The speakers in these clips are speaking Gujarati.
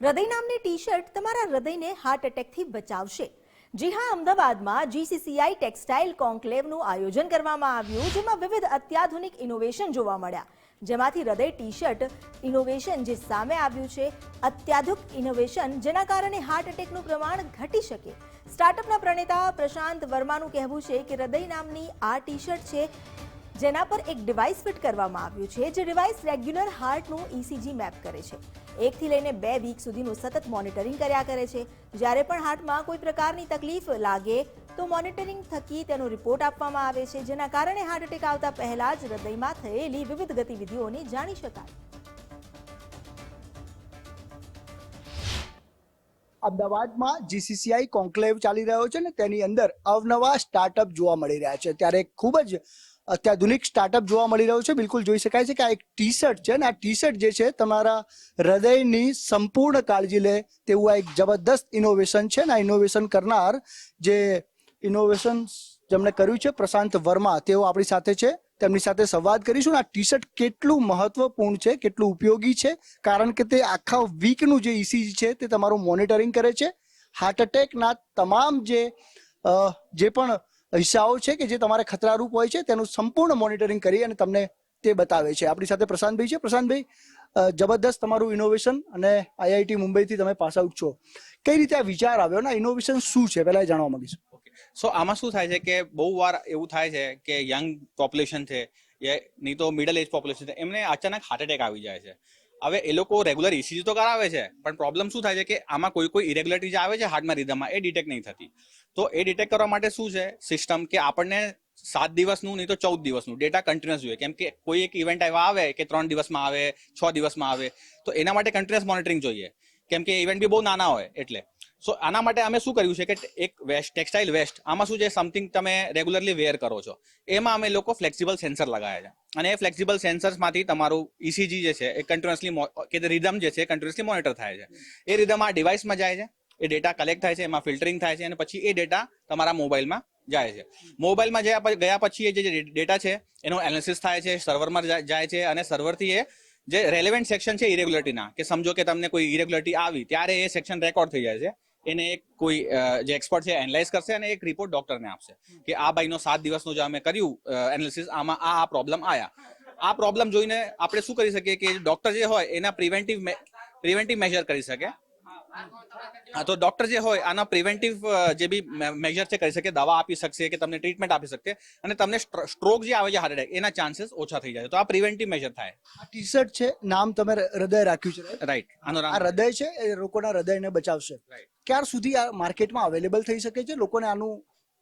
હૃદય નામની ટી શર્ટ તમારા હૃદયને હાર્ટ એટેકથી બચાવશે. જી હા, અમદાવાદમાં જીસીસીઆઈ ટેક્સટાઇલ કોન્ક્લેવનું આયોજન કરવામાં આવ્યું, જેમાં વિવિધ અત્યાધુનિક ઇનોવેશન જોવા મળ્યા. જેમાંથી હૃદય ટી શર્ટ ઇનોવેશન જે સામે આવ્યું છે, અત્યાધુનિક ઇનોવેશન જેના કારણે હાર્ટ એટેકનું પ્રમાણ ઘટી શકે. સ્ટાર્ટઅપના પ્રણેતા પ્રશાંત વર્માનું કહેવું છે કે હૃદય નામની આ ટી શર્ટ છે, જેના પર એક ડિવાઇસ ફિટ કરવામાં આવ્યું છે, જે ડિવાઇસ રેગ્યુલર હાર્ટનું ઇસીજી મેપ કરે છે. એકથી લઈને બે વીક સુધીનું સતત મોનિટરિંગ કર્યા કરે છે. જ્યારે પણ હાર્ટમાં કોઈ પ્રકારની તકલીફ લાગે, તો મોનિટરિંગ થકી તેનો રિપોર્ટ આપવામાં આવે છે, જેના કારણે હાર્ટ એટેક આવતા પહેલા જ હૃદયમાં થયેલી વિવિધ ગતિવિધિઓને જાણી શકાય. અમદાવાદમાં જીસીસીઆઈ કોન્ક્લેવ ચાલી રહ્યો છે ને તેની અંદર અવનવા સ્ટાર્ટઅપ જોવા મળી રહ્યા છે. ત્યારે ખૂબ જ અત્યાધુનિક સ્ટાર્ટઅપ જોવા મળી રહ્યું છે. બિલકુલ જોઈ શકાય છે કે આ એક ટી શર્ટ છે અને આ ટી શર્ટ જે છે તમારા હૃદયની સંપૂર્ણ કાળજી લે તેવું આ એક જબરદસ્ત ઇનોવેશન છે ને આ ઇનોવેશન કરનાર જે ઇનોવેશન જેમણે કર્યું છે પ્રશાંત વર્મા, તેઓ આપણી સાથે છે. તેમની સાથે સંવાદ કરીશું આ ટી શર્ટ કેટલું મહત્વપૂર્ણ છે, કેટલું ઉપયોગી છે, કારણ કે તે આખા વીકનું જે ઇસીજી છે તે તમારું મોનિટરિંગ કરે છે. હાર્ટ એટેકના તમામ જે જે પણ હિસ્સાઓ છે કે જે તમારે ખતરારૂપ હોય છે, તેનું સંપૂર્ણ મોનિટરિંગ કરી અને તમને તે બતાવે છે. આપણી સાથે પ્રશાંતભાઈ છે. પ્રશાંતભાઈ જબરદસ્ત તમારું ઇનોવેશન અને આઈઆઈટી મુંબઈથી તમે પાસ આઉટ છો. કઈ રીતે આ વિચાર આવ્યો ને ઇનોવેશન શું છે? પહેલા જાણવા માંગીશ. સો આમાં શું થાય છે કે બહુ વાર એવું થાય છે કે યંગ પોપ્યુલેશન છે નહીં તો મિડલ એજ પોપ્યુલેશન છે, એમને અચાનક હાર્ટ એટેક આવી જાય છે. હવે એ લોકો રેગ્યુલર ઇસીજી તો કરાવે છે, પણ પ્રોબ્લેમ શું થાય છે કે આમાં કોઈ કોઈ ઇરેગ્યુલરિટી આવે છે હાર્ટમાં રીધમમાં એ ડિટેક્ટ નહીં થતી. તો એ ડિટેક્ટ કરવા માટે શું છે? સિસ્ટમ કે આપણને સાત દિવસનું નહીં તો ચૌદ દિવસનું ડેટા કન્ટિન્યુઅસ જોઈએ. કેમ કે કોઈ એક ઇવેન્ટ એવા આવે કે ત્રણ દિવસમાં આવે, છ દિવસમાં આવે, તો એના માટે કન્ટિન્યુઅસ મોનિટરિંગ જોઈએ. કેમ કે ઇવેન્ટ બી બહુ નાના હોય, એટલે. સો આના માટે અમે શું કર્યું છે કે એક વેસ્ટ, ટેક્સટાઇલ વેસ્ટ, આમાં શું છે સમથિંગ તમે રેગ્યુલરલી વેર કરો છો. એમાં અમે લોકો ફ્લેક્સિબલ સેન્સર લગાવ્યા છે. અને એ ફ્લેક્સિબલ સેન્સર્સમાંથી તમારું ઇસીજી જે છે, એ કન્ટિન્યુઅસલી કે રિધમ જે છે કન્ટિન્યુઅસલી મોનિટર થાય છે. એ રિધમ આ ડિવાઇસમાં જાય છે, એ ડેટા કલેક્ટ થાય છે, એમાં ફિલ્ટરિંગ થાય છે, અને પછી એ ડેટા તમારા મોબાઈલમાં જાય છે. મોબાઈલમાં જયા ગયા પછી એ જે ડેટા છે, એનો એનાલિસિસ થાય છે સર્વરમાં જાય છે, અને સર્વરથી એ જે રેલેવન્ટ સેક્શન છે ઇરેગ્યુલરિટીના કે સમજો કે તમને કોઈ ઇરેગ્યુલરિટી આવી, ત્યારે એ સેક્શન રેકોર્ડ થઈ જાય છે. એને એક કોઈ જે એક્સપર્ટ છે એનાલાઇઝ કરશે અને એક રિપોર્ટ ડોક્ટરને આપશે કે આ ભાઈનો સાત દિવસનો જે અમે કર્યું એનાલિસિસ આમાં આ આ પ્રોબ્લેમ આયા. આ પ્રોબ્લેમ જોઈને આપણે શું કરી શકીએ કે ડોક્ટર જે હોય એના પ્રિવેન્ટિવ પ્રિવેન્ટિવ મેજર કરી શકે. હા તો ડોક્ટર જે હોય આના પ્રિવેન્ટિવ જે બી મેજર છે કરી શકે દવા આપી શકશે કે તમને ટ્રીટમેન્ટ આપી શકશે અને તમને સ્ટ્રોક જે આવે છે હાર્ટ એટેક એના ચાન્સીસ ઓછા થઈ જાય તો આ પ્રિવેન્ટિવ મેજર થાય. આ ટી શર્ટ છે નામ તમે હૃદય રાખ્યું છે? રાઈટ આનો આ હૃદય છે એ લોકોના હૃદયને બચાવશે. ક્યાર સુધી આ માર્કેટમાં અવેલેબલ થઈ શકે છે? લોકોને આનું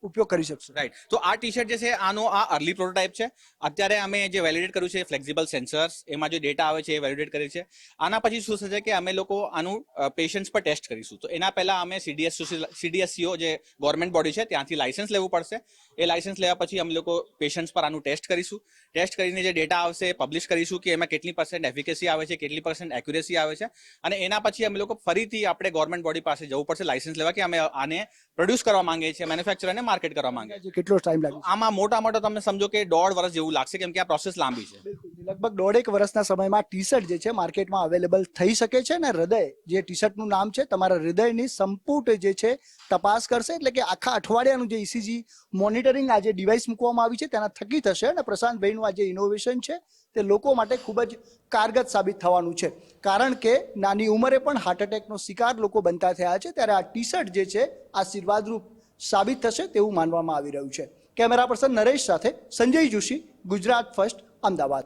ઉપયોગ કરી શકશો. રાઈટ તો આ ટી શર્ટ જે છે, આનો આ અર્લી પ્રોટોટાઇપ છે. અત્યારે અમે જે વેલિડેટ કર્યું છે ફ્લેક્સિબલ સેન્સર્સ એમાં જે ડેટા આવે છે, એ વેલિડેટ કરે છે. આના પછી શું થશે કે અમે લોકો આનું પેશન્ટ્સ પર ટેસ્ટ કરીશું. તો એના પહેલા અમે સીડીએસ સીડીએસસીઓ જે ગવર્મેન્ટ બોડી છે, ત્યાંથી લાયસન્સ લેવું પડશે. એ લાયસન્સ લેવા પછી અમે લોકો પેશન્ટ્સ પર આનું ટેસ્ટ કરીશું. ટેસ્ટ કરીને જે ડેટા આવશે એ પબ્લિશ કરીશું કે એમાં કેટલી પર્સન્ટ એફિકેસી આવે છે, કેટલી પર્સન્ટ એક્યુરેસી આવે છે. અને એના પછી અમે લોકો ફરીથી આપણે ગવર્મેન્ટ બોડી પાસે જવું પડશે લાયસન્સ લેવા કે અમે આને પ્રોડ્યુસ કરવા માંગીએ છીએ મેન્યુફેક્ચર અને માર્કેટ કરવા માંગે છે. કેટલો ટાઈમ લાગે આમાં મોટા મોટા તમને સમજો કે દોઢ વર્ષ જેવું લાગશે કેમ કે આ પ્રોસેસ લાંબી છે. લગભગ દોઢેક વર્ષના સમયમાં ટી શર્ટ જે છે માર્કેટમાં અવેલેબલ થઈ શકે છે ને હૃદય જે ટી શર્ટનું નામ છે તમારા હૃદયની સંપૂર્ણ જે છે તપાસ કરશે એટલે કે આખા અઠવાડિયાનું જે ઈસીજી મોનિટરિંગ આ જે ડિવાઇસ મૂકવામાં આવી છે તેના થકી થશે અને પ્રશાંતભાઈનું આ જે ઇનોવેશન છે તે લોકો માટે ખૂબ જ કારગત સાબિત થવાનું છે. કારણ કે નાની ઉંમરે પણ હાર્ટ એટેકનો શિકાર લોકો બનતા થયા છે ત્યારે આ ટી શર્ટ જે છે આશીર્વાદરૂપ સાબિત થશે તેવું માનવામાં આવી રહ્યું છે. કેમેરા પર્સન નરેશ સાથે સંજય જોશી, ગુજરાત ફર્સ્ટ, અમદાવાદ.